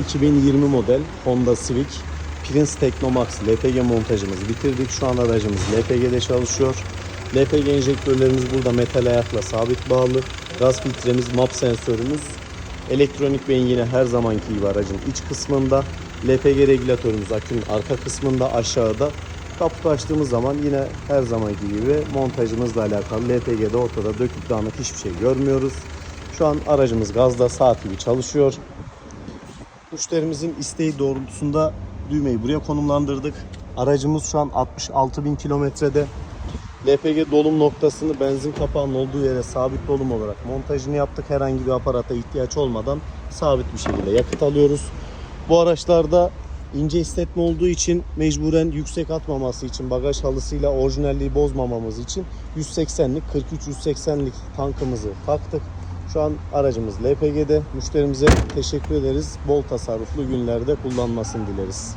2020 model Honda Civic Prince Technomax LPG montajımızı bitirdik. Şu an aracımız LPG'de çalışıyor. LPG enjektörlerimiz burada metal ayakla sabit bağlı. Gaz filtremiz, map sensörümüz. Elektronik beyin yine her zamanki gibi aracın iç kısmında. LPG regülatörümüz akünün arka kısmında aşağıda. Kaputu açtığımız zaman yine her zamanki gibi montajımızla alakalı LPG'de ortada döküp dağınık hiçbir şey görmüyoruz. Şu an aracımız gazda saat gibi çalışıyor. Müşterimizin isteği doğrultusunda düğmeyi buraya konumlandırdık. Aracımız şu an 66 bin kilometrede. LPG dolum noktasını benzin kapağının olduğu yere sabit dolum olarak montajını yaptık. Herhangi bir aparata ihtiyaç olmadan sabit bir şekilde yakıt alıyoruz. Bu araçlarda ince hissetme olduğu için mecburen yüksek atmaması için bagaj halısıyla orijinalliği bozmamamız için 180'lik 43-180'lik tankımızı taktık. Şu an aracımız LPG'de. Müşterimize teşekkür ederiz. Bol tasarruflu günlerde kullanmasını dileriz.